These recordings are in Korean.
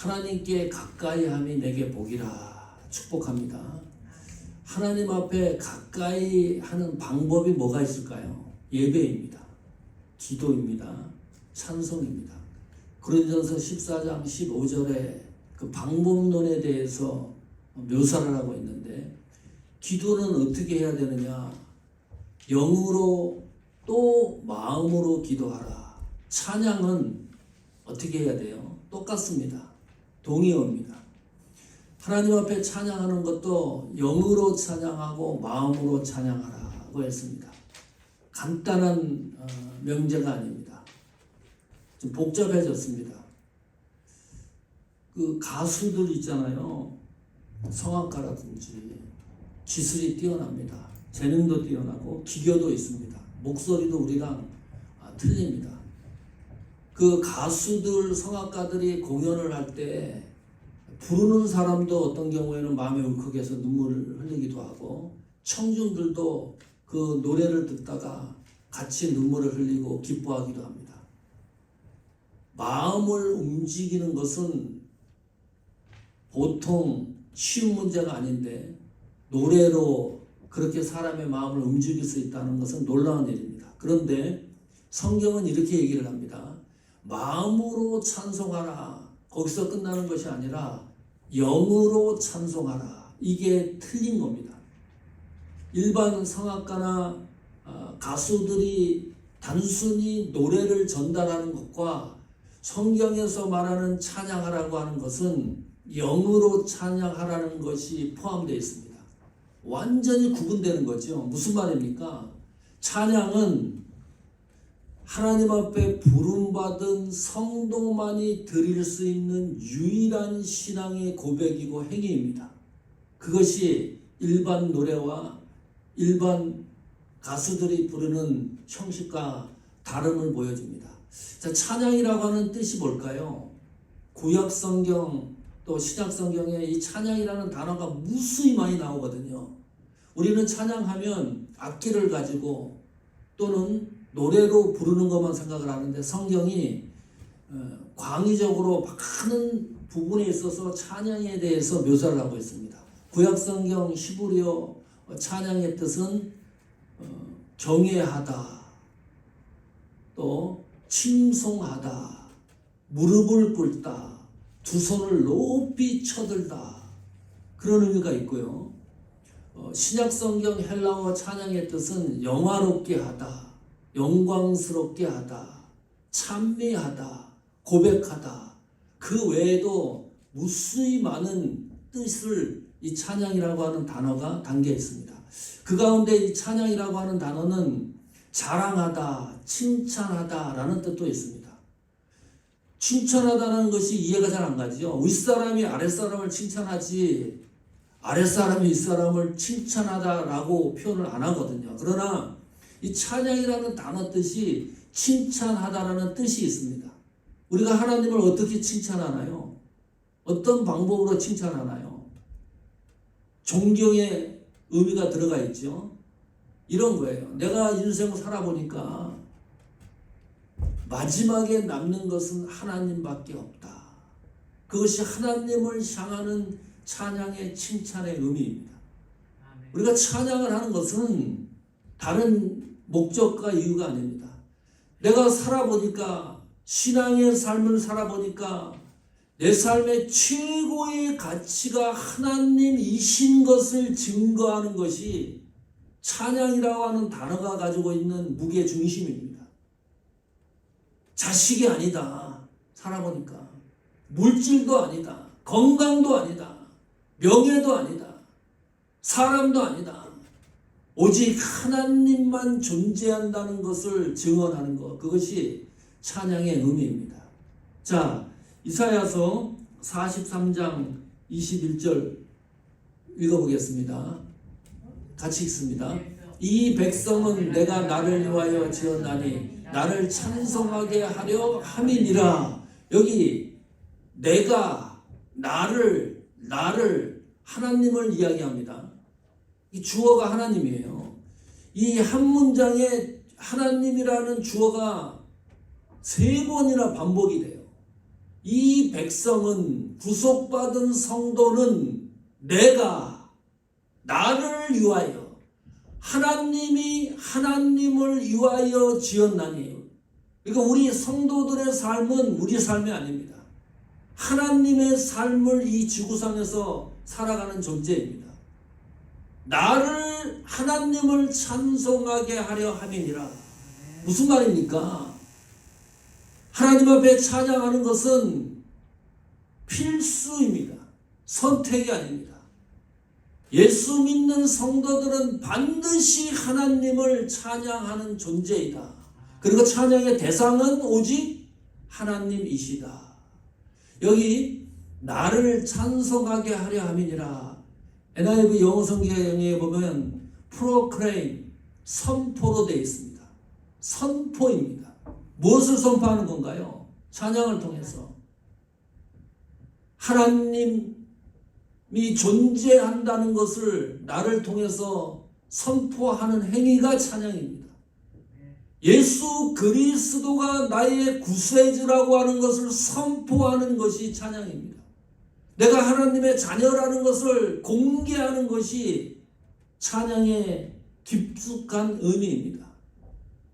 하나님께 가까이 함이 내게 복이라 축복합니다. 하나님 앞에 가까이 하는 방법이 뭐가 있을까요? 예배입니다. 기도입니다. 찬송입니다. 고린도서 14장 15절에 그 방법론에 대해서 묘사를 하고 있는데 기도는 어떻게 해야 되느냐? 영으로 또 마음으로 기도하라. 찬양은 어떻게 해야 돼요? 똑같습니다. 동의어입니다. 하나님 앞에 찬양하는 것도 영으로 찬양하고 마음으로 찬양하라고 했습니다. 간단한 어, 명제가 아닙니다. 좀 복잡해졌습니다. 그 가수들 있잖아요. 성악가라든지 기술이 뛰어납니다. 재능도 뛰어나고 기교도 있습니다. 목소리도 우리랑 아, 틀립니다. 그 가수들, 성악가들이 공연을 할 때 부르는 사람도 어떤 경우에는 마음이 울컥해서 눈물을 흘리기도 하고 청중들도 그 노래를 듣다가 같이 눈물을 흘리고 기뻐하기도 합니다. 마음을 움직이는 것은 보통 쉬운 문제가 아닌데 노래로 그렇게 사람의 마음을 움직일 수 있다는 것은 놀라운 일입니다. 그런데 성경은 이렇게 얘기를 합니다. 마음으로 찬송하라. 거기서 끝나는 것이 아니라 영으로 찬송하라. 이게 틀린 겁니다. 일반 성악가나 어, 가수들이 단순히 노래를 전달하는 것과 성경에서 말하는 찬양하라고 하는 것은 영으로 찬양하라는 것이 포함되어 있습니다. 완전히 구분되는 거죠. 무슨 말입니까? 찬양은 하나님 앞에 부름받은 성도만이 드릴 수 있는 유일한 신앙의 고백이고 행위입니다. 그것이 일반 노래와 일반 가수들이 부르는 형식과 다름을 보여줍니다. 자, 찬양이라고 하는 뜻이 뭘까요? 구약 성경 또 신약 성경에 이 찬양이라는 단어가 무수히 많이 나오거든요. 우리는 찬양하면 악기를 가지고 또는 노래로 부르는 것만 생각을 하는데 성경이 어, 광의적으로 많은 부분에 있어서 찬양에 대해서 묘사를 하고 있습니다. 구약 성경 히브리어 찬양의 뜻은 어, 경외하다, 또 칭송하다, 무릎을 꿇다, 두 손을 높이 쳐들다 그런 의미가 있고요. 어, 신약 성경 헬라어 찬양의 뜻은 영화롭게 하다, 영광스럽게 하다, 찬미하다, 고백하다. 그 외에도 무수히 많은 뜻을 이 찬양이라고 하는 단어가 담겨 있습니다. 그 가운데 이 찬양이라고 하는 단어는 자랑하다, 칭찬하다라는 뜻도 있습니다. 칭찬하다는 것이 이해가 잘 안 가죠. 윗사람이 아랫사람을 칭찬하지 아랫사람이 윗사람을 칭찬하다라고 표현을 안 하거든요. 그러나 이 찬양이라는 단어 뜻이 칭찬하다라는 뜻이 있습니다. 우리가 하나님을 어떻게 칭찬하나요? 어떤 방법으로 칭찬하나요? 존경의 의미가 들어가 있죠. 이런 거예요. 내가 인생을 살아보니까 마지막에 남는 것은 하나님밖에 없다. 그것이 하나님을 향하는 찬양의 칭찬의 의미입니다. 우리가 찬양을 하는 것은 다른 목적과 이유가 아닙니다. 내가 살아보니까 신앙의 삶을 살아보니까 내 삶의 최고의 가치가 하나님이신 것을 증거하는 것이 찬양이라고 하는 단어가 가지고 있는 무게 중심입니다. 자식이 아니다. 살아보니까. 물질도 아니다. 건강도 아니다. 명예도 아니다. 사람도 아니다. 오직 하나님만 존재한다는 것을 증언하는 것. 그것이 찬양의 의미입니다. 자, 이사야서 43장 21절 읽어보겠습니다. 같이 읽습니다. 이 백성은 내가 나를 위하여 지었나니 나를 찬송하게 하려 함이니라. 여기 내가 나를 나를 하나님을 이야기합니다. 이 주어가 하나님이에요. 이 한 문장에 하나님이라는 주어가 세 번이나 반복이 돼요. 이 백성은 구속받은 성도는 내가 나를 위하여 하나님이 하나님을 위하여 지었나니 그러니까 우리 성도들의 삶은 우리 삶이 아닙니다. 하나님의 삶을 이 지구상에서 살아가는 존재입니다. 나를 하나님을 찬송하게 하려 함이니라. 무슨 말입니까? 하나님 앞에 찬양하는 것은 필수입니다. 선택이 아닙니다. 예수 믿는 성도들은 반드시 하나님을 찬양하는 존재이다. 그리고 찬양의 대상은 오직 하나님이시다. 여기 나를 찬송하게 하려 함이니라. NIV 영어 성경에 보면 프로크레임 선포로 되어 있습니다. 선포입니다. 무엇을 선포하는 건가요? 찬양을 통해서 하나님이 존재한다는 것을 나를 통해서 선포하는 행위가 찬양입니다. 예수 그리스도가 나의 구세주라고 하는 것을 선포하는 것이 찬양입니다. 내가 하나님의 자녀라는 것을 공개하는 것이 찬양의 깊숙한 의미입니다.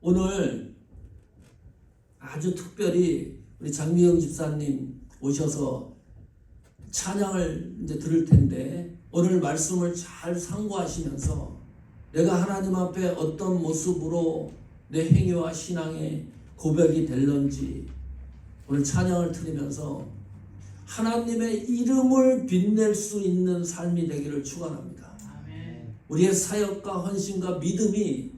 오늘 아주 특별히 우리 장미영 집사님 오셔서 찬양을 이제 들을 텐데 오늘 말씀을 잘 상고하시면서 내가 하나님 앞에 어떤 모습으로 내 행위와 신앙의 고백이 될런지 오늘 찬양을 들으면서 하나님의 이름을 빛낼 수 있는 삶이 되기를 축원합니다. 우리의 사역과 헌신과 믿음이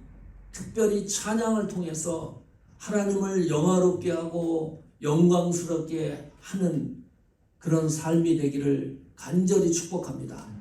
특별히 찬양을 통해서 하나님을 영화롭게 하고 영광스럽게 하는 그런 삶이 되기를 간절히 축복합니다.